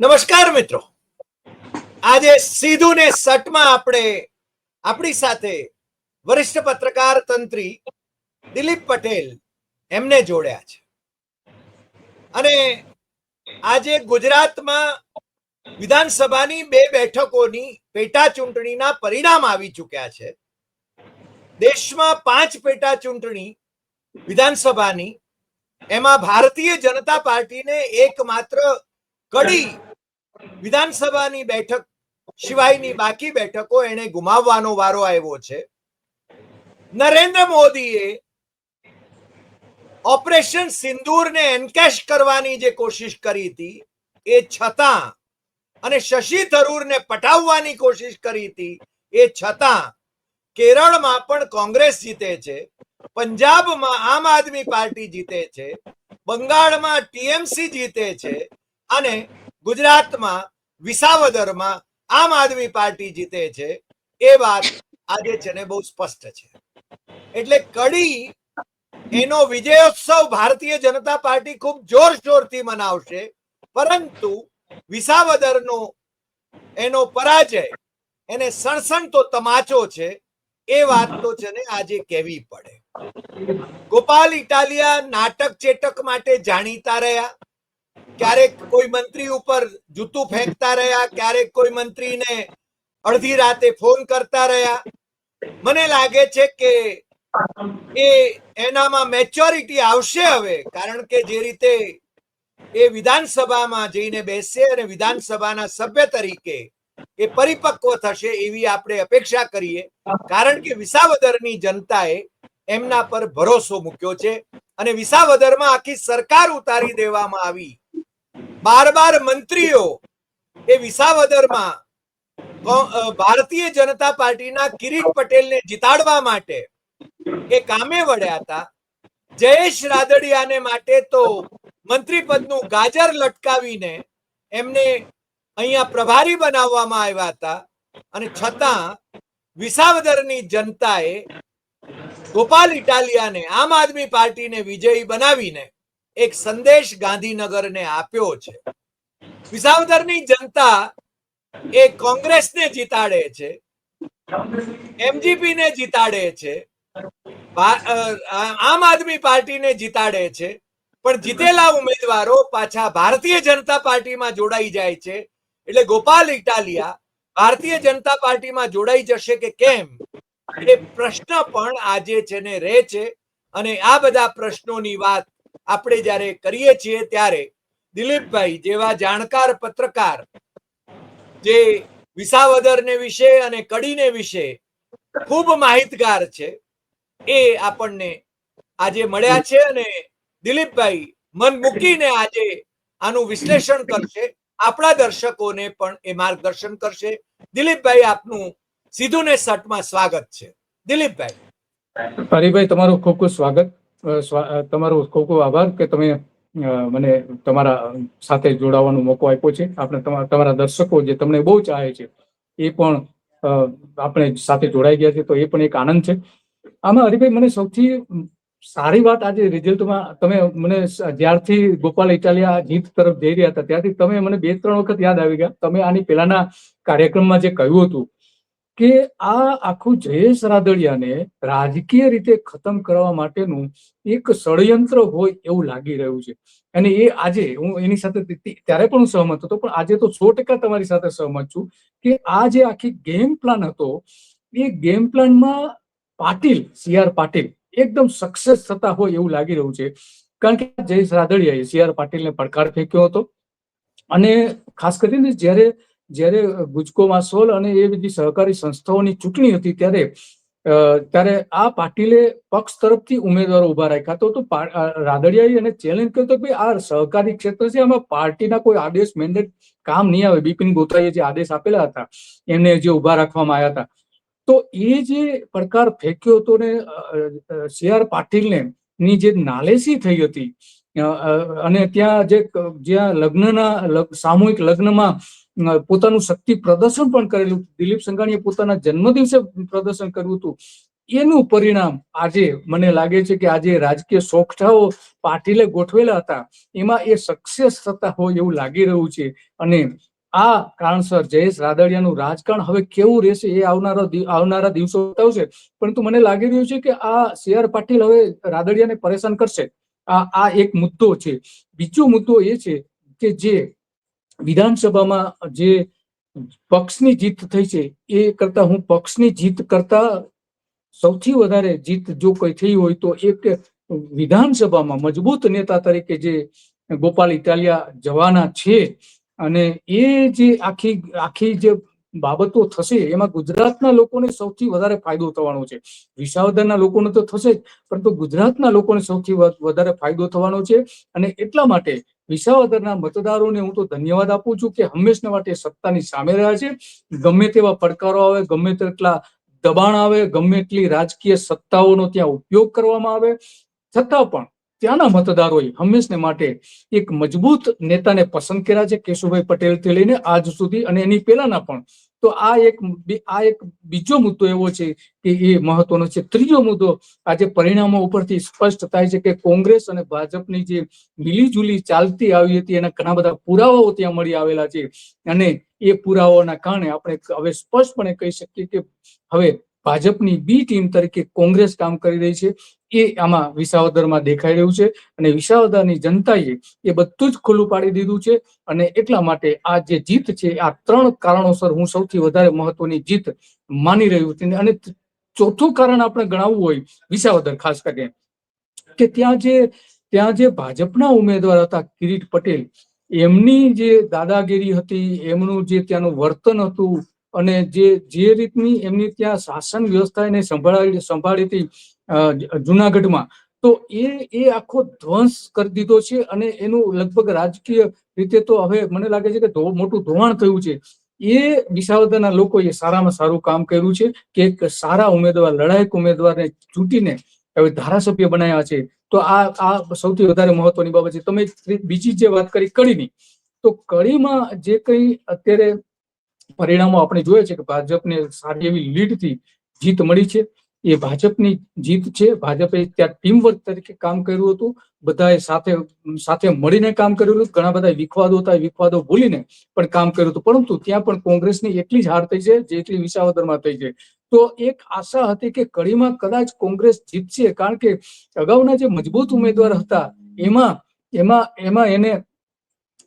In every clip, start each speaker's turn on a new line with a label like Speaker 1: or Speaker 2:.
Speaker 1: નમસ્કાર મિત્રો. આજે સીધું ને સટમાં આપણે આપણી સાથે વરિષ્ઠ પત્રકાર તંત્રી દિલીપ પટેલ એમને જોડ્યા છે. અને આજે ગુજરાતમાં વિધાનસભાની બે બેઠકોની પેટા ચૂંટણીના પરિણામ આવી ચૂક્યા છે. દેશમાં પાંચ પેટા ચૂંટણી વિધાનસભાની, એમાં ભારતીય જનતા પાર્ટીને એકમાત્ર કડી વિધાનસભાની બેઠક સિવાયની બાકી બેઠકો એને ગુમાવવાનો વારો આવ્યો છે. નરેન્દ્ર મોદીએ ઓપરેશન સિંદૂરને એન્કેશ કરવાની જે કોશિશ કરી હતી, એ છતાં અને શશી થરૂરને પટાવવાની કોશિશ કરી હતી, એ છતાં કેરળમાં પણ કોંગ્રેસ જીતે છે, પંજાબમાં આમ આદમી પાર્ટી જીતે છે, બંગાળમાં ટીએમસી જીતે છે અને ગુજરાતમાં વિસાવદરમાં આમ આદમી પાર્ટી જીતે છે, એ વાત આજે છે ને બહુ સ્પષ્ટ છે. એટલે કડી એનો વિજયોત્સવ ભારતીય જનતા પાર્ટી ખૂબ જોરશોરથી મનાવશે, પરંતુ વિસાવદરનો એનો પરાજય એને સણસણતો તમાચો છે, એ વાત તો છે ને આજે કહેવી પડે. ગોપાલ ઇટાલિયા નાટક ચેટક માટે જાણીતા રહ્યા. ક્યારેક કોઈ મંત્રી ઉપર જૂતું ફેંકતા રહ્યા, ક્યારેક કોઈ મંત્રીને અડધી રાતે ફોન કરતા રહ્યા. મને લાગે છે કે એ એનામાં મેચ્યોરિટી આવશે હવે, કારણ કે જે રીતે એ વિધાનસભામાં જઈને બેસશે અને વિધાનસભાના સભ્ય તરીકે એ પરિપક્વ થશે એવી આપણે અપેક્ષા કરીએ. કારણ કે વિસાવદરની જનતાએ એમના પર ભરોસો મૂક્યો છે અને વિસાવદરમાં આખી સરકાર ઉતારી દેવામાં આવી. બાર બાર મંત્રીઓ એ વિસાવદરમાં ભારતીય જનતા પાર્ટીના કિરીટ પટેલને જીતાડવા માટે એ કામે વળ્યા હતા. જયેશ રાદડિયાને માટે તો મંત્રી પદનું ગાજર લટકાવીને એમને અહીંયા પ્રભારી બનાવવામાં આવ્યા હતા અને છતાં વિસાવદરની જનતાએ ગોપાલ ઇટાલિયાને આમ આદમી પાર્ટીને વિજયી બનાવીને એક સંદેશ ગાંધીનગરને આપ્યો છે. વિસાવદરની જનતા એ કોંગ્રેસને જીતાડે છે. એમજીપી ને જીતાડે છે. આમ આદમી પાર્ટીને જીતાડે છે. પણ જીતેલા ઉમેદવારો પાછા ભારતીય જનતા પાર્ટીમાં જોડાઈ જાય છે. એટલે ગોપાલ ઇટાલિયા ભારતીય જનતા પાર્ટીમાં જોડાઈ જશે કે કેમ? એ પ્રશ્ન પણ આજે છે ને રહે છે. અને આ બધા પ્રશ્નોની વાત આપણે જ્યારે કરીએ છીએ ત્યારે દિલીપભાઈ જેવા જાણકાર પત્રકાર જે વિસાવદરને વિશે અને કડીને વિશે ખૂબ માહિતગાર છે, એ આપણને આજે મળ્યા છે અને દિલીપભાઈ મન મૂકીને આજે આનું વિશ્લેષણ કરશે, આપણા દર્શકોને પણ એ માર્ગદર્શન કરશે. દિલીપભાઈ, આપનું સીધું ને સટમાં સ્વાગત છે. દિલીપભાઈ.
Speaker 2: હરિભાઈ, તમારું ખૂબ ખૂબ સ્વાગત. તમારો ખૂબ ખૂબ આભાર કે તમે મને તમારા સાથે જોડાવાનો મોકો આપ્યો છે. આપણે તમા- તમારા દર્શકો જે તમને બહુ ચાહે છે, એ પણ આપણે સાથે જોડાઈ ગયા છે, તો એ પણ એક આનંદ છે. આમાં હરિભાઈ, મને સૌથી સારી વાત આજે રિઝલ્ટમાં તમે મને જ્યારથી ગોપાલ ઇટાલિયા જીત તરફ જઈ રહ્યા હતા, ત્યારથી તમે મને બે ત્રણ વખત યાદ આવી ગયા. તમે આની પહેલાના કાર્યક્રમમાં જે કહ્યું હતું કે આ આખું જયેશ રાદડિયાને રાજકીય રીતે ખતમ કરવા માટેનું એક ષડયંત્ર હોય એવું લાગી રહ્યું છે. અને એ આજે હું એની સાથે ત્યારે પણ હું સહમત હતો, પણ આજે તો સો ટકા તમારી સાથે સહમત છું કે આ જે આખી ગેમ પ્લાન હતો, એ ગેમ પ્લાનમાં પાટીલ, સી આર પાટીલ એકદમ સક્સેસ થતા હોય એવું લાગી રહ્યું છે. કારણ કે જયેશ રાદડિયાએ સી આર પાટીલને પડકાર ફેંક્યો હતો. અને ખાસ કરીને જ્યારે જ્યારે ગુજકોમાં માસોલ અને એ બધી સહકારી સંસ્થાઓની ચૂંટણી હતી ત્યારે ત્યારે આ પાટીલે પક્ષ તરફથી ઉમેદવારો ઊભા રાખ્યા. તો તો રાદડિયાએ એને ચેલેન્જ કર્યો કે આ સહકારી ક્ષેત્ર છે, આમાં પાર્ટીના કોઈ આદેશ મેન્ડેટ કામ નહીં આવે. બિપિન ગોતાઈએ જે આદેશ આપેલા હતા, એમને જે ઊભા રાખવામાં આવ્યા હતા. તો એ જે પડકાર ફેંક્યો હતો ને સી આર પાટીલને ની જે નાલેસી થઈ હતી અને ત્યાં જે જ્યાં લગ્નના સામૂહિક લગ્નમાં પોતાનું શક્તિ પ્રદર્શન પણ કરેલું દિલીપ સંઘાણીએ પોતાના જન્મદિવસે પ્રદર્શન કર્યું હતું. એનું પરિણામ આજે મને લાગે છે કે આજે રાજકીય સોગઠાઓ પાટીલે ગોઠવેલા હતા. એમાં એ સક્સેસ થતા હોય એવું લાગી રહ્યું છે. અને આ કારણસર જયેશ રાદડિયાનું રાજકારણ હવે કેવું રહેશે એ આવનારા આવનારા દિવસો બતાવશે. પરંતુ મને લાગી રહ્યું છે કે આ સી આર પાટીલ હવે રાદડિયાને પરેશાન કરશે. આ આ એક મુદ્દો છે. બીજો મુદ્દો એ છે કે જે વિધાનસભામાં જે પક્ષની જીત થઈ છે, એ કરતા હું પક્ષની જીત કરતા સૌથી વધારે જીત જો કઈ થઈ હોય તો એક વિધાનસભામાં મજબૂત નેતા તરીકે જે ગોપાલ ઇટાલિયા જવાના છે અને એ જે આખી આખી જે બાબતો થશે, એમાં ગુજરાતના લોકોને સૌથી વધારે ફાયદો થવાનો છે. વિસાવદરના લોકોને તો થશે જ, પરંતુ ગુજરાતના લોકોને સૌથી વધારે ફાયદો થવાનો છે અને એટલા માટે વિસાવદરના મતદારોને હું તો ધન્યવાદ આપું છું કે હંમેશના માટે સત્તાની સામે રહ્યા છે. ગમે તેવા પડકારો આવે, ગમે તેટલા દબાણ આવે, ગમે એટલી રાજકીય સત્તાઓનો ત્યાં ઉપયોગ કરવામાં આવે. છતાં પણ ત્યાંના મતદારોએ હંમેશને માટે એક મજબૂત નેતાને પસંદ કર્યા છે, કેશુભાઈ પટેલથી લઈને આજ સુધી અને એની પહેલાના પણ તો આ એક આ એક બીજો મુદ્દો એવો છે કે એ મહત્વનો છે. ત્રીજો મુદ્દો આજે પરિણામો ઉપરથી સ્પષ્ટ થાય છે કે કોંગ્રેસ અને ભાજપની જે મિલીજુલી ચાલતી આવી હતી, એના ઘણા બધા પુરાવાઓ ત્યાં મળી આવેલા છે. અને એ પુરાવાઓના કારણે આપણે હવે સ્પષ્ટપણે કહી શકીએ કે હવે ભાજપની બી ટીમ તરીકે કોંગ્રેસ કામ કરી રહી છે. એ આમાં વિસાવદરમાં દેખાઈ રહ્યું છે અને વિસાવદરની જનતાએ એ બધું જ ખુલ્લું પાડી દીધું છે અને એટલા માટે આ જે જીત છે, આ ત્રણ કારણોસર હું સૌથી વધારે મહત્વની જીત માની રહ્યું છું. અને ચોથું કારણ આપણે ગણાવવું હોય વિસાવદર ખાસ કરીને કે ત્યાં જે ત્યાં જે ભાજપના ઉમેદવાર હતા કિરીટ પટેલ, એમની જે દાદાગીરી હતી, એમનું જે ત્યાંનું વર્તન હતું અને જે જે રીતની એમની ત્યાં શાસન વ્યવસ્થા એને સંભાળી સંભાળી હતી જુનાગઢમાં, તો એ એ આખો ધ્વંસ કરી દીધો છે અને એનું લગભગ રાજકીય રીતે તો હવે મને લાગે છે કે મોટું ધોવાણ થયું છે. એ વિસાવદરના લોકોએ સારામાં સારું કામ કર્યું છે કે એક સારા ઉમેદવાર, લડાયક ઉમેદવારને ચૂંટીને હવે ધારાસભ્ય બનાવ્યા છે. તો આ આ સૌથી વધારે મહત્વની બાબત છે. તમે બીજી જે વાત કરી, કડીની, તો કડીમાં જે કંઈ અત્યારે પરિણામો આપણે જોઈએ છે કે ભાજપને સારી એવી લીડથી જીત મળી છે. એ ભાજપની જીત છે. ભાજપે ત્યાં ટીમ વર્ક તરીકે કામ કર્યું હતું. બધાએ સાથે સાથે મળીને કામ કર્યું હતું. ઘણા બધા વિખવાદો હતા. વિખવાદો ભૂલીને પણ કામ કર્યું હતું. પરંતુ ત્યાં પણ કોંગ્રેસની એટલી જ હાર થઈ છે, જેટલી વિસાવદરમાં થઈ છે. તો એક આશા હતી કે કડીમાં કદાચ કોંગ્રેસ જીતશે. કારણ કે અગાઉના જે મજબૂત ઉમેદવાર હતા, એમાં એમાં એમાં એને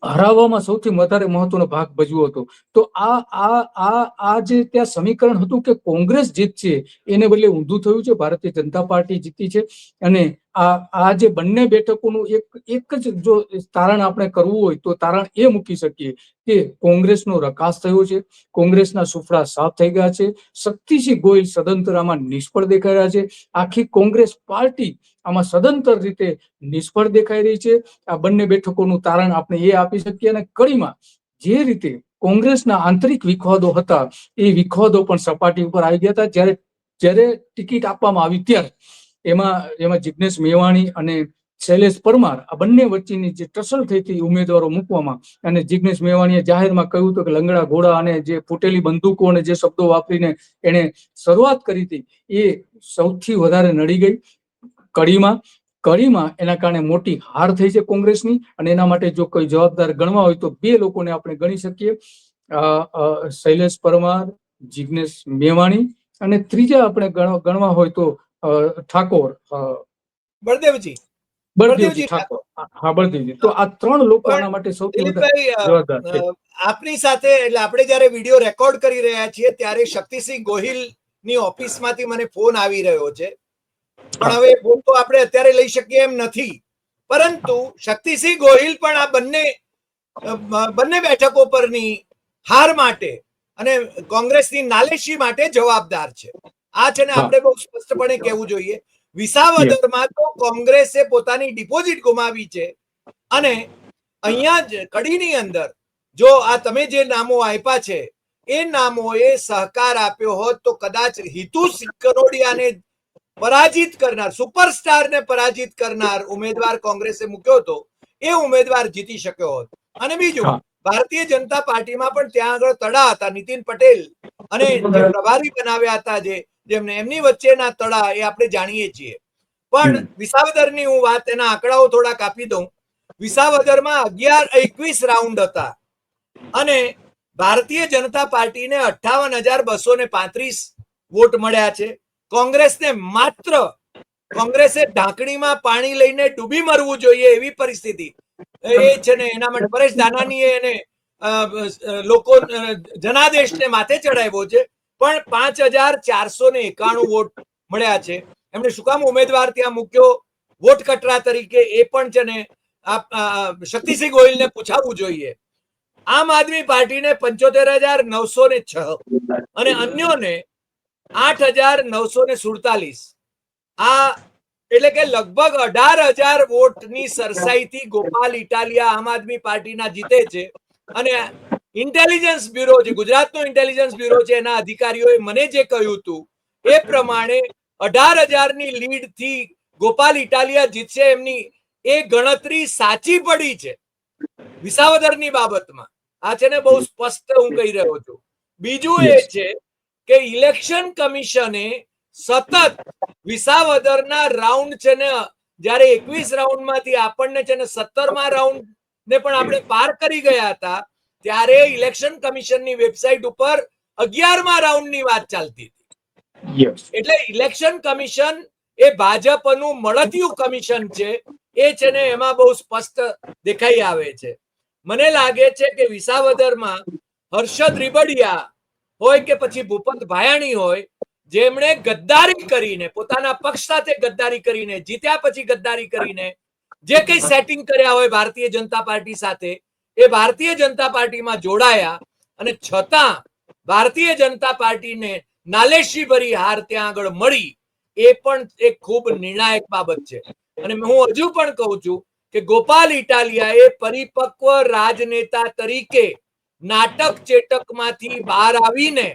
Speaker 2: હરાવવામાં સૌથી વધારે મહત્વનો ભાગ ભજવ્યો હતો. તો આ આ આ આ જે ત્યાં સમીકરણ હતું કે કોંગ્રેસ જીતશે, એને બદલે ઊંધું થયું છે, ભારતીય જનતા પાર્ટી જીતી છે. અને આ આ જે બંને બેઠકોનું એક એક જ જો તારણ આપણે કરવું હોય, તો તારણ એ મૂકી શકીએ કે કોંગ્રેસનો રકાસ થયો છે, કોંગ્રેસના સુફળા સાફ થઈ ગયા છે, શક્તિસિંહ ગોયલ સદંતરામાં નિષ્ફળ દેખાઈ રહ્યા છે. આખી કોંગ્રેસ પાર્ટી આમાં સદંતર રીતે નિષ્ફળ દેખાઈ રહી છે. આ બંને બેઠકોનું તારણ આપણે એ આપી શકીએ અને કડીમાં જે રીતે કોંગ્રેસના આંતરિક વિખવાદો હતા, એ વિખવાદો પણ સપાટી ઉપર આવી ગયા હતા. જ્યારે જ્યારે ટિકિટ આપવામાં આવી ત્યારે એમાં એમાં જિજ્ઞેશ મેવાણી અને શૈલેષ પરમાર આ બંને વચ્ચેની જે ટસલ થઈ હતી ઉમેદવારો મૂકવામાં અને જિજ્ઞેશ મેવાણીએ જાહેરમાં કહ્યું હતું કે લંગડા ઘોડા અને જે ફૂટેલી બંદૂકો અને જે શબ્દો વાપરીને એને શરૂઆત કરી હતી, એ સૌથી વધારે નડી ગઈ. કડીમાં કડીમાં એના કારણે મોટી હાર થઈ છે કોંગ્રેસની અને એના માટે જો કોઈ જવાબદાર ગણવા હોય તો બે લોકોને આપણે ગણી શકીએ. શૈલેષ પરમાર જિજ્ઞેશ મેવાણી અને ત્રીજા આપણે ગણવા હોય તો ઠાકોર
Speaker 1: બળદેવજી.
Speaker 2: બળદેવજી ઠાકોર. હા બળદેવજી. તો આ ત્રણ લોકો આના માટે સૌથી વધારે જવાબદાર છે.
Speaker 1: આપની સાથે એટલે આપણે જયારે વીડિયો રેકોર્ડ કરી રહ્યા છીએ ત્યારે શક્તિસિંહ ગોહિલની ઓફિસમાંથી મને ફોન આવી રહ્યો છે. પણ હવે ભૂલ તો આપણે અત્યારે લઈ શકીએ એમ નથી. પરંતુ શક્તિસિંહ ગોહિલ પણ આ બંને બંને બેઠકો પરની હાર માટે અને કોંગ્રેસની નાલેશી માટે જવાબદાર છે. આ છે ને આપણે બહુ સ્પષ્ટપણે કહેવું જોઈએ. વિસાવદરમાં તો કોંગ્રેસે પોતાની ડિપોઝિટ ગુમાવી છે અને અહીંયા જ કડીની અંદર જો આ તમે જે નામો આપ્યા છે, એ નામોએ સહકાર આપ્યો હોત તો કદાચ હિતુ કરોડિયાને પરાજિત કરનાર સુપરસ્ટારને પરાજિત કરનાર ઉમેદવાર કોંગ્રેસે મૂક્યો હતો એ ઉમેદવાર જીતી શક્યો હોત. અને બીજું ભારતીય જનતા પાર્ટીમાં પણ ત્યાં આગળ તડા હતા નીતિન પટેલ અને જે પ્રભારી બનાવ્યા હતા જે જેમને એમની વચ્ચેના તડા એ આપણે જાણીએ છીએ. પણ. વિસાવદરની હું વાત એના આંકડાઓ થોડા કાપી દઉં. વિસાવદરમાં અગિયાર એકવીસ રાઉન્ડ હતા. અને ભારતીય જનતા પાર્ટીને અઠ્ઠાવન હજાર બસો ને પાંત્રીસ વોટ મળ્યા છે. કોંગ્રેસને માત્ર કોંગ્રેસે ઢાંકણીમાં પાણી લઈને ડૂબી મરવું જોઈએ એવી પરિસ્થિતિ. એ છે ને એના માટે પરેશ દાનાનીએ એને લોકો જનાદેશને માથે ચડાવ્યો છે. પણ પાંચ હજાર ચારસો ને એકાણું વોટ મળ્યા છે. એમણે શું કામ ઉમેદવાર ત્યાં મૂક્યો? વોટ કટરા તરીકે એ પણ છે ને શક્તિસિંહ ગોહિલને પૂછાવવું જોઈએ. આમ આદમી પાર્ટીને પંચોતેર હજાર નવસો ને છ. અને અન્યોને આઠ હજાર નવસો ને સુડતાલીસ. આ એટલે કે લગભગ અઢાર હજાર વોટની સરસાઈથી ગોપાલ ઇટાલિયા આમ આદમી પાર્ટીના જીતે છે. અને ઇન્ટેલિજન્સ બ્યુરો જે ગુજરાતનો ઇન્ટેલિજન્સ બ્યુરો છે એના અધિકારીઓએ મને જે કહ્યું હતું એ પ્રમાણે અઢાર હજારની લીડથી ગોપાલ ઇટાલિયા જીતશે એમની એ ગણતરી સાચી પડી છે. વિસાવદરની બાબતમાં. આ છે ને બહુ સ્પષ્ટ હું કહી રહ્યો છું. બીજું એ છે કે ઇલેક્શન કમિશને સતત વિસાવદરના રાઉન્ડ છે ને જ્યારે એકવીસ રાઉન્ડમાંથી આપણને છે ને સત્તરમા રાઉન્ડ ને પણ આપણે પાર કરી ગયા હતા ત્યારે ઇલેક્શન કમિશનની વેબસાઇટ ઉપર અગિયારમા રાઉન્ડની વાત ચાલતી હતી. એટલે ઇલેક્શન કમિશન એ ભાજપનું મળતિયું કમિશન છે એ છે ને એમાં બહુ સ્પષ્ટ દેખાઈ આવે છે. મને લાગે છે કે વિસાવદરમાં હર્ષદ રીબડિયા હોય કે પછી ભૂપત ભાયાણી હોય, જેમણે ગદ્દારી કરીને, પોતાના પક્ષ સાથે ગદ્દારી કરીને, જીત્યા પછી ગદ્દારી કરીને, જે કઈ સેટિંગ કર્યા હોય ભારતીય જનતા પાર્ટી સાથે, એ ભારતીય જનતા પાર્ટીમાં જોડાયા અને છતાં ભારતીય જનતા પાર્ટીને નાલેશી ભરી હાર ત્યાં આગળ મળી, એ પણ એક ખૂબ નિર્ણાયક બાબત છે. અને હું હજુ પણ કહું છું કે ગોપાલ ઇટાલિયા એ પરિપક્વ રાજનેતા તરીકે નાટક ચેટકમાંથી બહાર આવીને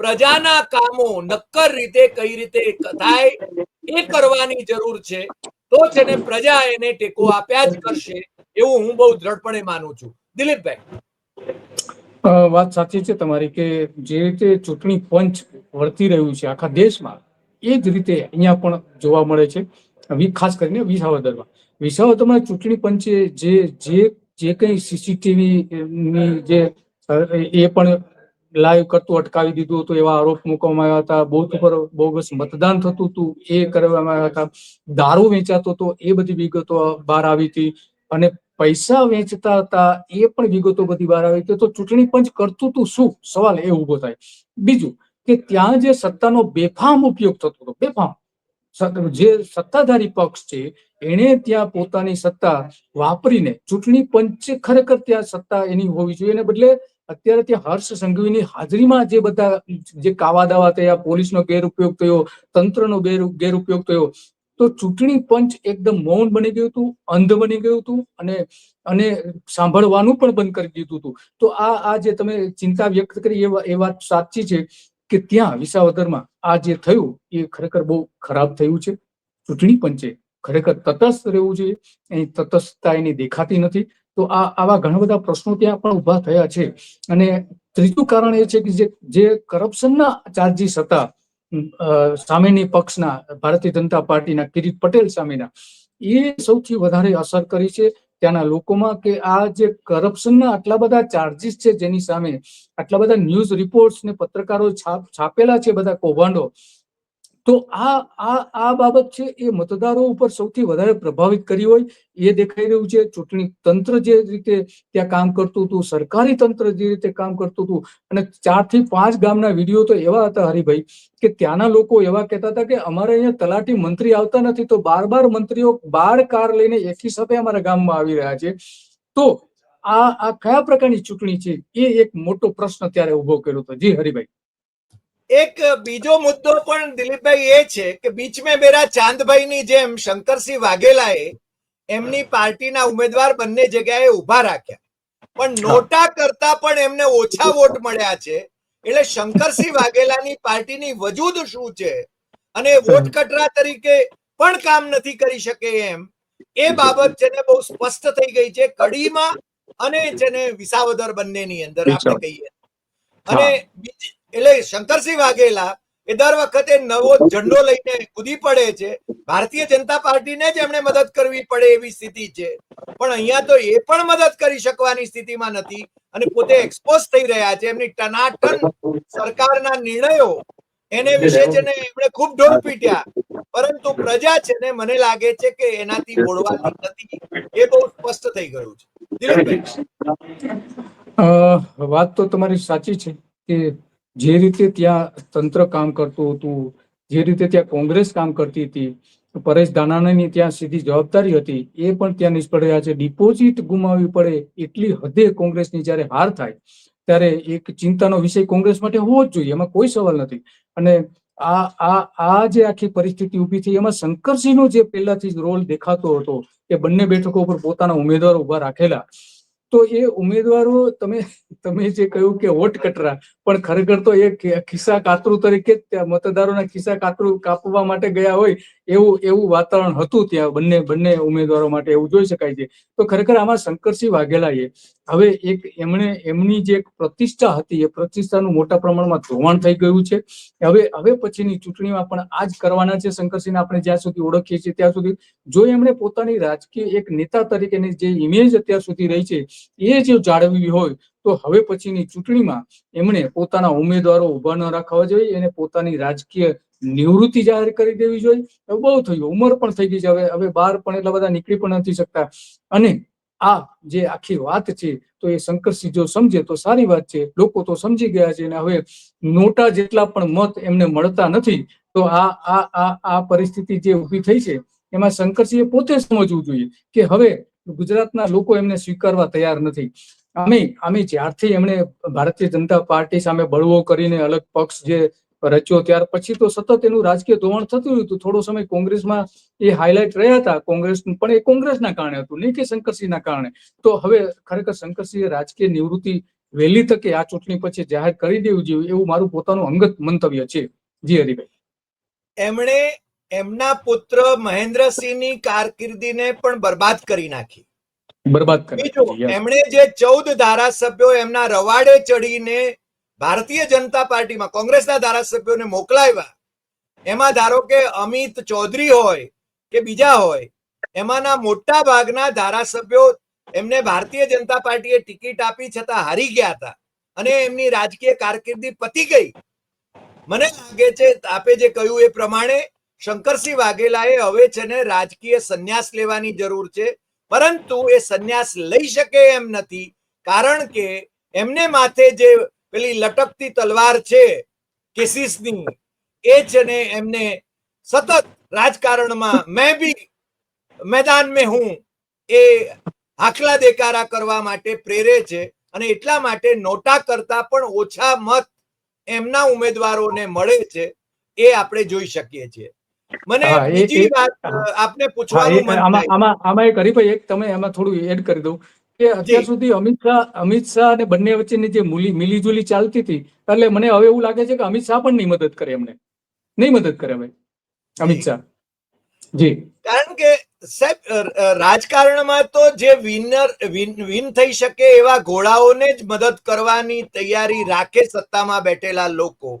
Speaker 1: પ્રજાના કામો નક્કર રીતે કઈ રીતે થાય એ કરવાની જરૂર છે, તો છે ને પ્રજા એને ટેકો આપ્યા જ કરશે, એવું હું બહુ દ્રઢપણે માનું છું. દિલીપભાઈ.
Speaker 2: વાત સાચી છે તમારી કે જે રીતે ચૂંટણી પંચ વર્તી રહ્યું છે આખા દેશમાં, એ જ રીતે અહીંયા પણ જોવા મળે છે. ખાસ કરીને વિસાવદરમાં. વિસાવદરમાં ચૂંટણી પંચે જે જે જે કંઈ સીસીટીવી ની જે એ પણ લાઈવ કરતું અટકાવી દીધું હતું એવા આરોપ મૂકવામાં આવ્યા હતા. બૂથ ઉપર બોગસ મતદાન થતું હતું, એ કરવામાં આવ્યા હતા. દારૂ વેચાતો હતો, એ બધી વિગતો બહાર આવી હતી. અને પૈસા વેચતા હતા, એ પણ વિગતો બધી બહાર આવી હતી. તો ચૂંટણી પંચ કરતું હતું શું? સવાલ એ ઊભો થાય. બીજું કે ત્યાં જે સત્તાનો બેફામ ઉપયોગ થતો હતો, બેફામ. જે સત્તાધારી પક્ષ છે, એણે ત્યાં પોતાની સત્તા વાપરીને ચૂંટણી પંચે ખરેખર ત્યાં સત્તા એની હોવી જોઈએ. એને બદલે અત્યારે તે હર્ષ સંઘવીની હાજરીમાં જે બધા જે કાવા દાવા થયા, પોલીસનો ગેરઉપયોગ થયો, તંત્રનો ગેર- ગેરઉપયોગ થયો, તો ચૂંટણી પંચ એકદમ મૌન બની ગયું હતું, અંધ બની ગયું હતું અને અને સાંભળવાનું પણ બંધ કરી દીધું હતું. તો આ આ જે તમે ચિંતા વ્યક્ત કરી એ એ વાત સાચી છે કે ત્યાં વિસાવદરમાં આ જે થયું એ ખરેખર બહુ ખરાબ થયું છે. ચૂંટણી પંચે ખરેખર તટસ્થ રહેવું જોઈએ. એની તટસ્થતા એની દેખાતી નથી. તો આ આવા ઘણા બધા પ્રશ્નો ત્યાં પણ ઊભા થયા છે. અને ત્રીજું કારણ એ છે કે જે કરપ્શનના ચાર્જીસ હતા સામેની પક્ષના, ભારતીય જનતા પાર્ટીના કિરીટ પટેલ સામેના, એ સૌથી વધારે અસર કરી છે ત્યાંના લોકોમાં કે આ જે કરપ્શનના આટલા બધા ચાર્જીસ છે જેની સામે આટલા બધા ન્યૂઝ રિપોર્ટ્સ ને પત્રકારો છાપેલા છે બધા કૌભાંડો તો આ આ આ બાબત છે એ મતદારો ઉપર સૌથી વધારે પ્રભાવિત કરી હોય એ દેખાઈ રહ્યું છે. ચૂંટણી તંત્ર જે રીતે ત્યાં કામ કરતું હતું, સરકારી તંત્ર જે રીતે કામ કરતું હતું, અને ચારથી પાંચ ગામના વીડિયો તો એવા હતા હરિભાઈ કે ત્યાંના લોકો એવા કહેતા હતા કે અમારે અહીંયા તલાટી મંત્રી આવતા નથી તો બાર બાર મંત્રીઓ બાર કાર લઈને એકી સાથે અમારા ગામમાં આવી રહ્યા છે. તો આ આ કયા પ્રકારની ચૂંટણી છે? એ એક મોટો પ્રશ્ન ત્યારે ઊભો કર્યો હતો. જી હરિભાઈ.
Speaker 1: એક બીજો મુદ્દો પણ દિલીપભાઈ એ છે કે બીચ મેં મેરા ચાંદભાઈની જેમ શંકરસિંહ વાઘેલાએ એમની પાર્ટીના ઉમેદવાર બંને જગ્યાએ ઊભા રાખ્યા. પણ નોટા કરતા પણ એમને ઓછા વોટ મળ્યા છે. એટલે શંકરસિંહ વાઘેલાની પાર્ટીની વજૂદ શું છે? અને વોટ કટરા તરીકે પણ કામ નથી કરી શકે એમ. એ બાબત છે ને બહુ સ્પષ્ટ થઈ ગઈ છે કડીમાં અને છે ને વિસાવદર બંનેની અંદર આપણે કહીએ. અને બીજી એટલે શંકરસિંહ વાઘેલા એ દર વખતે નવો ઝંડો લઈને કૂદી પડે છે. ભારતીય જનતા પાર્ટીને જ એમણે મદદ કરવી પડે એવી સ્થિતિ છે. પણ અહીંયા તો એ પણ મદદ કરી શકવાની સ્થિતિમાં નથી અને પોતે એક્સપોઝ થઈ રહ્યા છે. એમની ટનાટન સરકારના નિર્ણયો એને વિશે છે ને એમણે ખૂબ ઢોળ પીટ્યા. પરંતુ પ્રજા છે ને મને લાગે છે કે એનાથી બોલવાની નથી એ બહુ સ્પષ્ટ થઈ ગયું છે. દિલીપભાઈ
Speaker 2: વાત તો તમારી સાચી છે કે જે રીતે ત્યાં તંત્ર કામ કરતું હતું, જે રીતે ત્યાં કોંગ્રેસ કામ કરતી હતી પરેશ ધાનાણીની ત્યાં સીધી જવાબદારી હતી, એ પણ ત્યાં નિષ્ફળ રહ્યા છે. ડિપોઝિટ ગુમાવવી પડે એટલી હદે કોંગ્રેસની જ્યારે હાર થાય, ત્યારે એક ચિંતાનો વિષય કોંગ્રેસ માટે હોવો જ જોઈએ, એમાં કોઈ સવાલ નથી. અને આ આ આ જે આખી પરિસ્થિતિ ઊભી થઈ, એમાં શંકરસિંહનો જે પહેલાથી રોલ દેખાતો હતો, કે બંને બેઠકો ઉપર પોતાના ઉમેદવારો ઊભા રાખેલા તો એ ઉમેદવારો તમે તમે જે કહ્યું કે વોટ કટરા, પણ ખરેખર તો એ ખિસ્સા કાતરું તરીકે મતદારોના ખિસ્સા કાતરું કાપવા માટે ગયા હોય એવું એવું વાતાવરણ હતું ત્યાં બંને બંને ઉમેદવારો માટે એવું જોઈ શકાય છે. તો ખરેખર આમાં શંકરસિંહ વાઘેલાએ હવે એક એમણે, એમની જે પ્રતિષ્ઠા હતી એ પ્રતિષ્ઠાનું મોટા પ્રમાણમાં ધોવાણ થઈ ગયું છે. હવે હવે પછીની ચૂંટણીમાં પણ આ જ કરવાના છે શંકરસિંહને આપણે જ્યાં સુધી ઓળખીએ છીએ ત્યાં સુધી. જો એમણે પોતાની રાજકીય એક નેતા તરીકેની જે ઇમેજ અત્યાર સુધી રહી છે, એ જો જાળવવી હોય તો હવે પછીની ચૂંટણીમાં એમણે પોતાના ઉમેદવારો ઊભા ન રાખવા જોઈએ એને પોતાની રાજકીય નિવૃત્તિ જાહેર કરી દેવી જોઈએ. બહુ થયું. ઉંમર પણ થઈ ગઈ છે. હવે હવે બહાર પણ એટલા બધા નીકળી પણ નથી શકતા. અને આ જે આખી વાત છે, તો એ શંકરસિંહ જો સમજે તો સારી વાત છે. લોકો તો સમજી ગયા છે અને હવે નોટા જેટલા પણ મત એમને મળતા નથી, તો આ આ આ આ પરિસ્થિતિ જે ઊભી થઈ છે, એમાં શંકરસિંહે પોતે સમજવું જોઈએ કે હવે ગુજરાતના લોકો એમને સ્વીકારવા તૈયાર નથી. અમે અમે જ્યારથી એમણે ભારતીય જનતા પાર્ટી સામે બળવો કરીને અલગ પક્ષ જે રચ્યો ત્યાર પછી તો સતત એનું રાજકીય ધોવાણ થતું હતું. થોડો સમય કોંગ્રેસમાં એ હાઇલાઇટ રહ્યા હતા. કોંગ્રેસ પણ એ કોંગ્રેસના કારણે હતું, નહીં કે શંકરસિંહના કારણે. તો હવે ખરેખર શંકરસિંહે રાજકીય નિવૃત્તિ વહેલી તકે આ ચૂંટણી પછી જાહેર કરી દેવું જોઈએ એવું મારું પોતાનું અંગત મંતવ્ય છે. જી હરિભાઈ.
Speaker 1: એમણે એમના પુત્ર મહેન્દ્રસિંહની કારકિર્દીને પણ બરબાદ કરી નાખી.
Speaker 2: બરબાદ કરી.
Speaker 1: એમણે જે ચૌદ ધારાસભ્યો એમના રવાડે ચડીને ભારતીય જનતા પાર્ટીમાં કોંગ્રેસના ધારાસભ્યોને મોકલાવ્યા. એમાં ધારો કે અમિત ચૌધરી હોય કે બીજા હોય એમાંના મોટા ભાગના ધારાસભ્યો એમને ભારતીય જનતા પાર્ટીએ ટિકિટ આપી છતાં હારી ગયા હતા અને એમની રાજકીય કારકિર્દી પતી ગઈ. મને લાગે છે આપે જે કહ્યું એ પ્રમાણે શંકરસિંહ વાઘેલાએ હવે છે ને રાજકીય સંન્યાસ લેવાની જરૂર છે. પરંતુ એ સંન્યાસ લઈ શકે એમ નથી, કારણ કે એમને માથે જે પેલી લટકતી તલવાર છે, કેસીસની, એ છે ને એમને સતત રાજકારણમાં મેં બી મેદાન મેં હું એ હાકલા દેકારા કરવા માટે પ્રેરે છે અને એટલા માટે નોટા કરતા પણ ઓછા મત એમના ઉમેદવારોને મળે છે, એ આપણે જોઈ શકીએ છીએ. મને બીજી વાત આપને પૂછવાનું
Speaker 2: આમાં આમાં આમાં એક હરીભાઈ એક તમે એમાં થોડું એડ કરી દઉં. કે અત્યાર સુધી અમિત શાહ અમિત શાહ અને બંને વચ્ચેની જે મૂલી મિલીજુલી ચાલતી હતી એટલે મને હવે એવું લાગે છે કે અમિત શાહ પણ નહીં મદદ કરે એમને. નહીં મદદ કરે હવે અમિત શાહ. જી.
Speaker 1: કારણ કે સાહેબ રાજકારણમાં તો જે વિનર વિન વિન થઈ શકે એવા ઘોડાઓને જ મદદ કરવાની તૈયારી રાખે સત્તામાં બેઠેલા લોકો.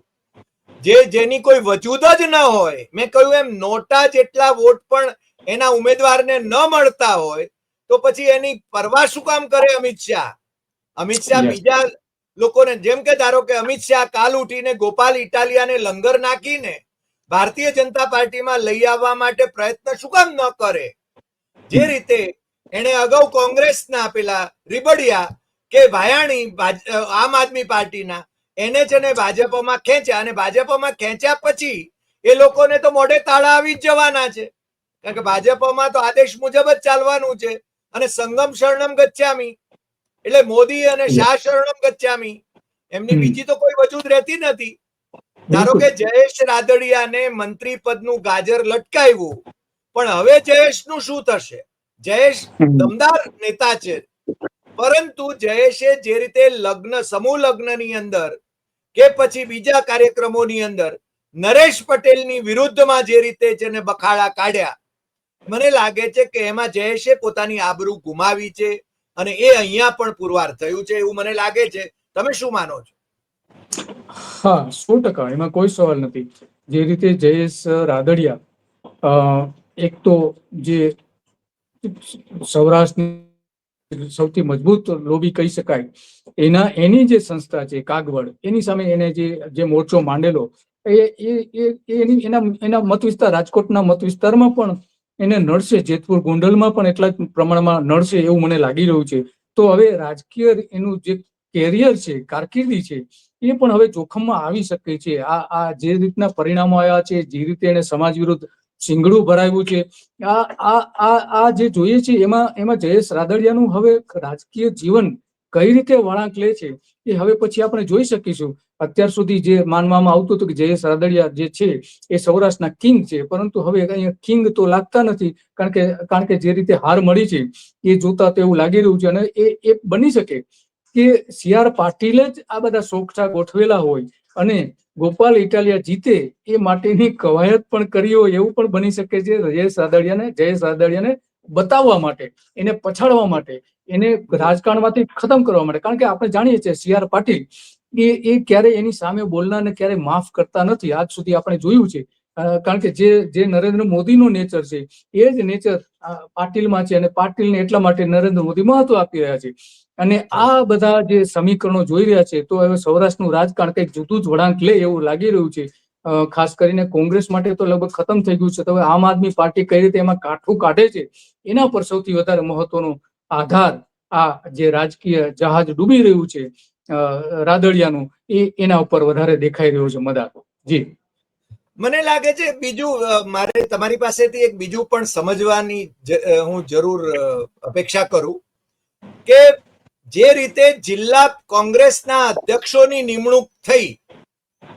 Speaker 1: જે જેની કોઈ વજૂદ જ ન હોય મેં કહ્યું એમ નોટા જેટલા વોટ પણ એના ઉમેદવારને ન મળતા હોય તો પછી એની પરવા શું કામ કરે અમિત શાહ? અમિત શાહ બીજા લોકોને જેમ કે ધારો કે અમિત શાહ કાલ ઉઠીને ગોપાલ ઇટાલિયાને લંગર નાખીને ભારતીય જનતા પાર્ટીમાં લઈ આવવા માટે પ્રયત્ન શું કામ ન કરે? જે રીતે એને અગાઉ કોંગ્રેસના પેલા રીબડિયા કે ભાયાણી આમ આદમી પાર્ટીના એને છે ને ભાજપમાં ખેંચ્યા અને ભાજપમાં ખેંચ્યા પછી એ લોકોને તો મોઢે તાળા આવી જ જવાના છે. કારણ કે ભાજપમાં તો આદેશ મુજબ જ ચાલવાનું છે. અને સંગમ શરણમ ગચ્છામી. એટલે મોદી અને શાહ શરણમ ગચ્છામી. એમની બીજી તો કોઈ વજૂદ રહેતી નથી. ધારો કે જયેશ રાદડિયાને મંત્રી પદનું ગાજર લટકાવ્યું. પણ હવે જયેશનું શું થશે? જયેશ દમદાર નેતા છે. પરંતુ જયેશે જે રીતે લગ્ન સમૂહ લગ્નની અંદર કે પછી બીજા કાર્યક્રમોની અંદર નરેશ પટેલની વિરુદ્ધમાં જે રીતે જેને બખાડા કાઢ્યા, મને લાગે છે કે એમાં જયેશે પોતાની આબરૂ ગુમાવી છે અને એ અહીંયા પણ પુરવાર થયું છે એવું મને લાગે છે. તમે શું માનો છો?
Speaker 2: હા, સો ટકા. એમાં કોઈ સવાલ નથી. જે રીતે જયેશ રાદડિયા એક તો જે સૌરાષ્ટ્રની સૌથી મજબૂત લોબી કહી શકાય. એના, એની જે સંસ્થા છે, કાગવડ, એની સામે એને જે જે મોરચો માંડેલો, એ એની, એના એના મત વિસ્તાર, રાજકોટના મત વિસ્તારમાં પણ એને નડશે. જેતપુર ગોંડલમાં પણ એટલા જ પ્રમાણમાં નડશે એવું મને લાગી રહ્યું છે. તો હવે રાજકીય એનું જે કેરિયર છે, કારકિર્દી છે, એ પણ હવે જોખમમાં આવી શકે છે. આ આ જે રીતના પરિણામો આવ્યા છે, જે રીતે એને સમાજ વિરુદ્ધ શિંગડું ભરાયું છે. આ આ આ આ જે જોઈએ છે, એમાં એમાં જયેશ રાદડિયાનું હવે રાજકીય જીવન કઈ રીતે વળાંક લે છે, એ હવે પછી આપણે જોઈ શકીશું. અત્યાર સુધી જે માનવામાં આવતું હતું કે જયેશ રાદડિયા જે છે, એ સૌરાષ્ટ્રના કિંગ છે, પરંતુ હવે અહીંયા કિંગ તો લાગતા નથી, કારણ કે કારણ કે જે રીતે હાર મળી છે, એ જોતા તો એવું લાગી રહ્યું છે, અને એ એ બની શકે કે સી આર પાટીલે જ આ બધા સોગઠા ગોઠવેલા હોય, અને ગોપાલ ઇટાલિયા જીતે એ માટેની કવાયત પણ કરી હોય એવું પણ બની શકે છે જયેશ રાદડિયાને જયેશ રાદડિયાને બતાવવા માટે, એને પછાડવા માટે, એને રાજકારણમાંથી ખતમ કરવા માટે. કારણ કે આપણે જાણીએ છીએ સી આર પાટીલ એ એ ક્યારે એની સામે બોલનારને ક્યારે માફ કરતા નથી. આજ સુધી આપણે જોયું છે. કારણ કે જે જે નરેન્દ્ર મોદીનો નેચર છે, એ જ નેચર પાટીલમાં છે અને પાટીલને એટલા માટે નરેન્દ્ર મોદી મહત્વ આપી રહ્યા છે. અને આ બધા જે સમીકરણો જોઈ રહ્યા છે તો હવે સૌરાષ્ટ્રનું રાજકારણ કંઈક જુદું જ વળાંક લે એવું લાગી રહ્યું છે. ખાસ કરીને કોંગ્રેસ માટે તો લગભગ ખતમ થઈ ગયું છે તો હવે આમ આદમી પાર્ટી કઈ રીતે એમાં કાઠું કાઢે છે એના પર સૌથી વધારે મહત્વનો આધાર આ જે રાજકીય જહાજ ડૂબી રહ્યું છે અ, રાદડિયાનું એ એના ઉપર વધારે દેખાઈ રહ્યું છે મદાર જી.
Speaker 1: મને લાગે છે બીજું મારે તમારી પાસેથી એક બીજું પણ સમજવાની હું જરૂર અપેક્ષા કરું કે જે રીતે જિલ્લા કોંગ્રેસના અધ્યક્ષોની નિમણૂક થઈ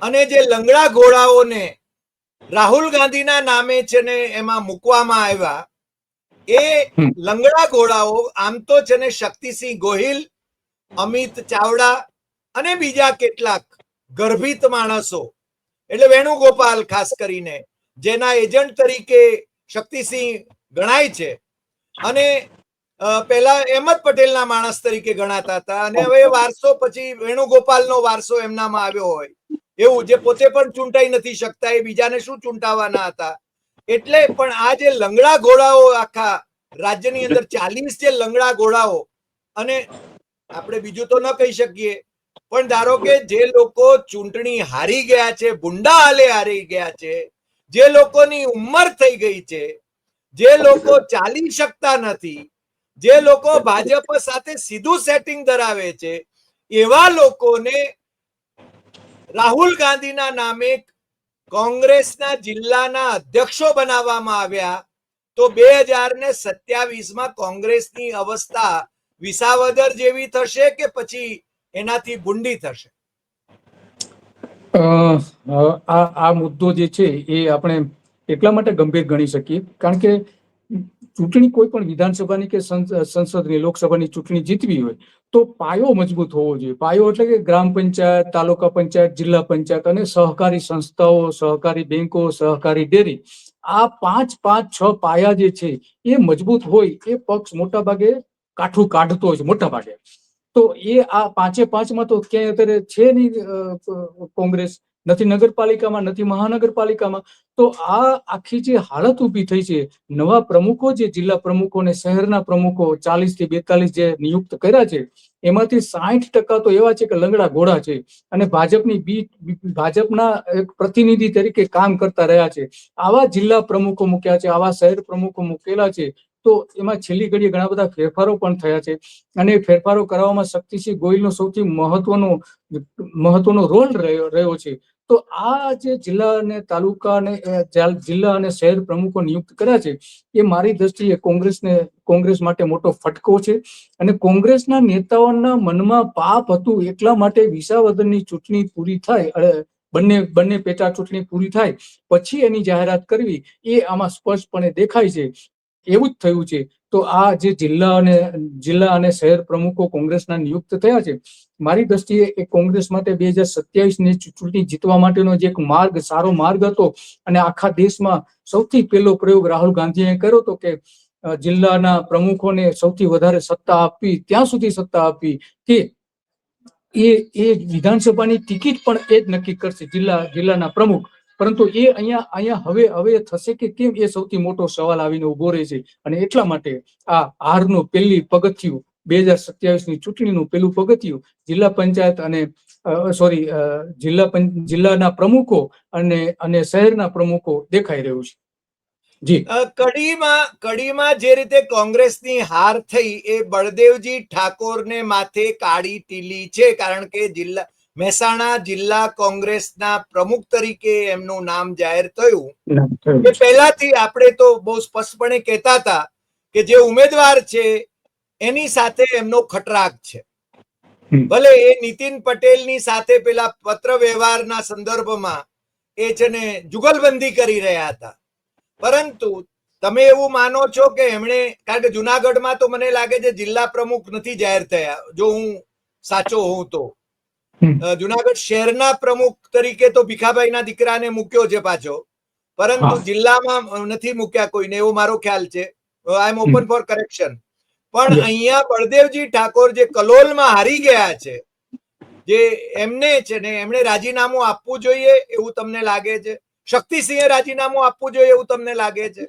Speaker 1: અને જે લંગડા ઘોડાઓને રાહુલ ગાંધીના નામે છે ને એમાં મૂકવામાં આવ્યા એ લંગડા ઘોડાઓ આમ તો છે ને શક્તિસિંહ ગોહિલ અમિત ચાવડા અને બીજા કેટલાક ગર્ભિત માણસો એટલે વેણુગોપાલ ખાસ કરીને જેના એજન્ટ તરીકે શક્તિસિંહ ગણાય છે. અને પહેલા અહેમદ પટેલના માણસ તરીકે ગણાતા હતા અને હવે વારસો પછી વેણુગોપાલનો વારસો એમનામાં આવ્યો હોય. એવું જે પોતે પણ ચૂંટાઈ નથી શકતા એ બીજાને શું ચૂંટાવાના હતા? એટલે પણ આ જે લંગડા ઘોડાઓ આખા રાજ્યની અંદર ચાલીસ જે લંગડા ઘોડાઓ અને આપણે બીજું તો ન કહી શકીએ પણ ધારો કે જે લોકો ચૂંટણી હારી ગયા છે ભૂંડા હાલે હારી ગયા છે જે લોકોની ઉંમર થઈ ગઈ છે જે લોકો ચાલી શકતા નથી જે લોકો ભાજપ સાથે સીધું સેટિંગ ધરાવે છે, એવા લોકોને રાહુલ ગાંધીના નામે કોંગ્રેસના જિલ્લાના અધ્યક્ષો બનાવવામાં આવ્યા. તો બે હજાર ને સત્યાવીસમાં કોંગ્રેસની અવસ્થા વિસાવદર જેવી થશે કે પછી એનાથી ગુંડી થશે?
Speaker 2: આ મુદ્દો જે છે એ આપણે એટલા માટે ગંભીર ગણી શકીએ. કારણ કે ચૂંટણી કોઈ પણ વિધાનસભાની કે સંસ- સંસદની, લોકસભાની ચૂંટણી જીતવી હોય, તો પાયો મજબૂત હોવો જોઈએ. પાયો એટલે કે ગ્રામ પંચાયત, તાલુકા પંચાયત, જિલ્લા પંચાયત અને સહકારી સંસ્થાઓ, સહકારી બેંકો, સહકારી ડેરી. આ પાંચ પાંચ, છ પાયા જે છે, એ મજબૂત હોય, એ પક્ષ મોટા ભાગે કાઠું કાઢતો હોય મોટા ભાગે. તો એ આ પાંચે પાંચમાં તો ક્યાંય અત્યારે છે નહીં કોંગ્રેસ. નથી નગરપાલિકામાં, નથી મહાનગરપાલિકામાં, તો આ આખી જે હાલત ઊભી થઈ છે, નવા પ્રમુખો જે જિલ્લા પ્રમુખો અને શહેરના પ્રમુખો ચાલીસથી બેતાલીસ જે નિયુક્ત કર્યા છે, એમાંથી સાઠ ટકા તો એવા છે કે લંગડા ઘોડા છે. અને ભાજપની બી, ભાજપના એક પ્રતિનિધિ તરીકે કામ કરતા રહ્યા છે. આવા જિલ્લા પ્રમુખો મૂક્યા છે, આવા શહેર પ્રમુખો મૂકેલા છે, તો એમાં છેલ્લી ઘડીએ ઘણા બધા ફેરફારો પણ થયા છે. અને એ ફેરફારો કરવામાં શક્તિસિંહ ગોહિલનો સૌથી મહત્વનો મહત્વનો રોલ રહ્યો રહ્યો છે. તો આ જે જિલ્લા અને તાલુકા અને જિલ્લા અને શહેર પ્રમુખો નિયુક્ત કર્યા છે, એ મારી દ્રષ્ટિએ કોંગ્રેસને, કોંગ્રેસ માટે મોટો ફટકો છે અને કોંગ્રેસના નેતાઓના મનમાં પાપ હતું એટલા માટે વિસાવદરની ચૂંટણી પૂરી થાય બંને બંને પેટા ચૂંટણી પૂરી થાય, પછી એની જાહેરાત કરવી, એ આમાં સ્પષ્ટપણે દેખાય છે. એવું જ થયું છે. તો આ જે જિલ્લા અને જિલ્લા અને શહેર પ્રમુખો કોંગ્રેસના નિયુક્ત થયા છે, મારી દ્રષ્ટિએ એ કોંગ્રેસ માટે બે હજાર સત્યાવીસની ચૂંટણી જીતવા માટેનો જે એક માર્ગ, સારો માર્ગ હતો અને આખા દેશમાં સૌથી પહેલો પ્રયોગ રાહુલ ગાંધીએ કર્યો હતો કે જિલ્લાના પ્રમુખોને સૌથી વધારે સત્તા આપવી, ત્યાં સુધી સત્તા આપવી કે એ એ વિધાનસભાની ટિકિટ પણ એ જ નક્કી કરશે જિલ્લા, જિલ્લાના પ્રમુખ. પરંતુ એ અહીંયા અહીંયા હવે હવે થશે કે કેમ એ સૌથી મોટો સવાલ આવીને ઊભો રહે છે? અને એટલા માટે આ હારનું પહેલી પગથિયું બે હજાર સત્યાવીસની ચૂંટણીનું પેલું પગથિયું જિલ્લા પંચાયત અને સોરી જિલ્લા જિલ્લાના પ્રમુખો અને અને શહેરના પ્રમુખો દેખાઈ રહ્યું છે. જી.
Speaker 1: કડીમાં કડીમાં જે રીતે કોંગ્રેસની હાર થઈ એ બળદેવજી ઠાકોરને માથે કાળી ટીલી છે, કારણ કે જિલ્લા મહેસાણા જિલ્લા કોંગ્રેસના પ્રમુખ તરીકે એમનું નામ જાહેર થયું. એ પહેલાથી આપણે તો બહુ સ્પષ્ટપણે કહેતા હતા કે જે ઉમેદવાર છે એની સાથે એમનો ખટરાગ છે. ભલે એ નીતિન પટેલની સાથે પેલા પત્ર વ્યવહારના સંદર્ભમાં એ છે ને જુગલબંધી કરી રહ્યા હતા. પરંતુ તમે એવું માનો છો કે એમણે કારણ કે જુનાગઢમાં તો મને લાગે છે જિલ્લા પ્રમુખ નથી જાહેર થયા જો હું સાચો હોઉં તો. જુનાગઢ શહેરના પ્રમુખ તરીકે તો ભીખાભાઈના દીકરાને મૂક્યો છે પાછો. પરંતુ જિલ્લામાં નથી મૂક્યા કોઈને એવો મારો ખ્યાલ છે. I am open for correction પણ. અહીંયા બળદેવજી ઠાકોર જે કલોલમાં હારી ગયા છે જે એમને છે ને એમણે રાજીનામું આપવું જોઈએ એવું તમને લાગે છે? શક્તિસિંહે રાજીનામું આપવું જોઈએ એવું તમને લાગે છે?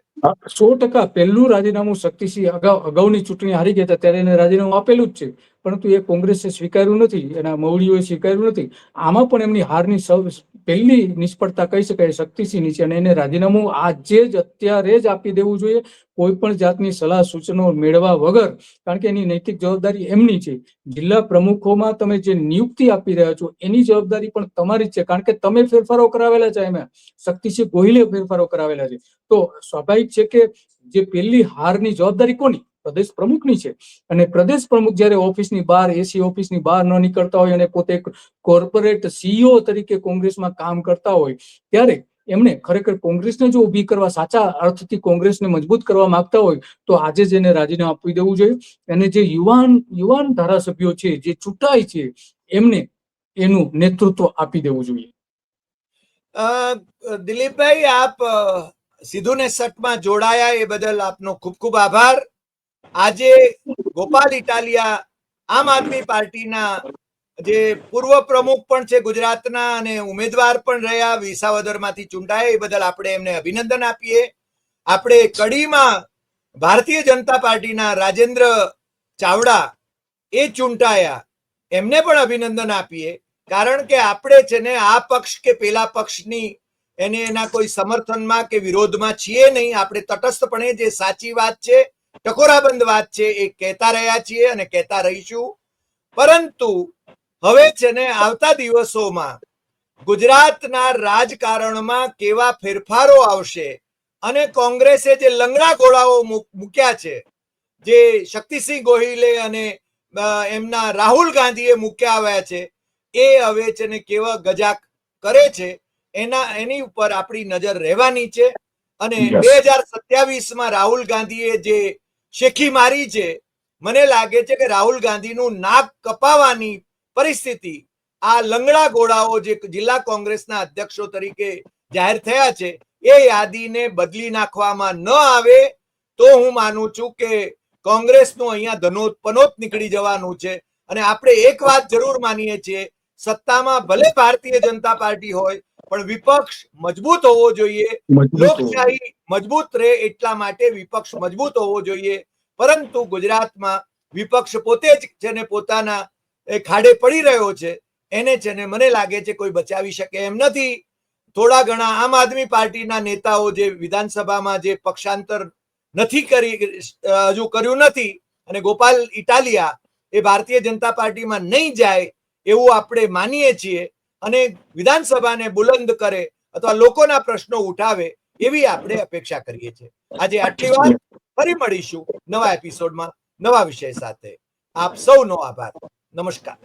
Speaker 2: સો ટકા. પહેલું રાજીનામું શક્તિસિંહ અગાઉ અગાઉની ચૂંટણી હારી ગયા હતા ત્યારે એને રાજીનામું આપેલું જ છે. પરંતુ એ કોંગ્રેસે સ્વીકાર્યું નથી, એના મૌળીઓએ સ્વીકાર્યું નથી. આમાં પણ એમની હારની સૌ, પહેલી નિષ્ફળતા કહી શકાય, શક્તિસિંહની છે અને એને રાજીનામું આજે જ અત્યારે જ આપી દેવું જોઈએ. કોઈ પણ જાતની સલાહ, સૂચનો મેળવા વગર, કારણ કે એની નૈતિક જવાબદારી એમની છે. જિલ્લા પ્રમુખોમાં તમે જે નિયુક્તિ આપી રહ્યા છો, એની જવાબદારી પણ તમારી જ છે, કારણ કે તમે ફેરફારો કરાવેલા છે એમાં. શક્તિસિંહ ગોહિલે ફેરફારો કરાવેલા છે. તો સ્વાભાવિક છે કે જે પહેલી હારની જવાબદારી કોની? પ્રદેશ પ્રમુખની છે. અને પ્રદેશ પ્રમુખ જ્યારે ઓફિસની બહાર એસી ઓફિસની બહાર ન નીકળતા હોય અને પોતે કોર્પોરેટ સીઈઓ તરીકે કોંગ્રેસમાં કામ કરતા હોય ત્યારે એમણે ખરેખર કોંગ્રેસને જો ઊભી કરવા સાચા અર્થથી કોંગ્રેસને મજબૂત કરવા માંગતા હોય તો આજે જ એને રાજીનામું આપી દેવું જોઈએ. અને જે યુવાન યુવાન ધારાસભ્યો છે જે ચૂંટાય છે એમને એનું નેતૃત્વ આપી દેવું જોઈએ.
Speaker 1: દિલીપભાઈ આપ અ, સીધું સટમાં જોડાયા એ બદલ આપનો ખૂબ ખૂબ આભાર. આજે ગોપાલ ઇટાલિયા આમ આદમી પાર્ટીના જે પૂર્વ પ્રમુખ પણ છે ગુજરાતના અને ઉમેદવાર પણ રહ્યા, વિસાવદરમાંથી ચૂંટાયા, એ બદલ આપણે એમને અભિનંદન આપીએ. આપણે કડીમાં ભારતીય જનતા પાર્ટીના રાજેન્દ્ર ચાવડા એ ચૂંટાયા. એમને પણ અભિનંદન આપીએ. કારણ કે આપણે છે ને આ પક્ષ કે પેલા પક્ષની એને એના કોઈ સમર્થનમાં કે વિરોધમાં છીએ નહીં. આપણે તટસ્થપણે જે સાચી વાત છે ટકોરાબંધ વાત છે એ કહેતા રહ્યા છીએ અને કહેતા રહીશું. પરંતુ હવે છે ને આવતા દિવસોમાં ગુજરાતના રાજકારણમાં કેવા ફેરફારો આવશે અને કોંગ્રેસે જે લંગડા ગોળાઓ મૂક્યા છે જે શક્તિસિંહ ગોહિલે અને એમના રાહુલ ગાંધીએ મૂક્યા આવ્યા છે એ હવે છે ને કેવા ગજાક કરે છે એના એની ઉપર આપણી નજર રહેવાની છે. અને બે હજાર સત્યાવીસમાં રાહુલ ગાંધીએ જે શેખી મારી છે. મને લાગે છે કે રાહુલ ગાંધીનું નાક કપાવાની પરિસ્થિતિ આ લંગડા ગોળાઓ જે જિલ્લા કોંગ્રેસના અધ્યક્ષો તરીકે જાહેર થયા છે, એ યાદીને બદલી નાખવામાં ન આવે તો હું માનું છું કે કોંગ્રેસનું અહીંયા ધનોત પનોત નીકળી જવાનું છે. અને આપણે એક વાત જરૂર માનીએ છીએ, સત્તામાં ભલે ભારતીય જનતા પાર્ટી હોય પણ વિપક્ષ મજબૂત હોવો જોઈએ. લોકશાહી મજબૂત રહે એટલા માટે વિપક્ષ મજબૂત હોવો જોઈએ. પરંતુ ગુજરાતમાં વિપક્ષ પોતે જ છે ને પોતાના ખાડે પડી રહ્યો છે એને છે ને મને લાગે છે કોઈ બચાવી શકે એમ નથી. થોડા ઘણા આમ આદમી પાર્ટીના નેતાઓ જે વિધાનસભામાં જે પક્ષાંતર નથી કરી હજુ કર્યું નથી અને ગોપાલ ઇટાલિયા એ ભારતીય જનતા પાર્ટીમાં નહીં જાય એવું આપણે માનીએ છીએ અને વિધાનસભાને બુલંદ કરે અથવા લોકોના પ્રશ્નો ઉઠાવે એવી આપણે અપેક્ષા કરીએ છીએ. આજે આટલી વાત ફરી મળીશું નવા એપિસોડમાં નવા વિષય સાથે. આપ સૌનો આભાર. નમસ્કાર.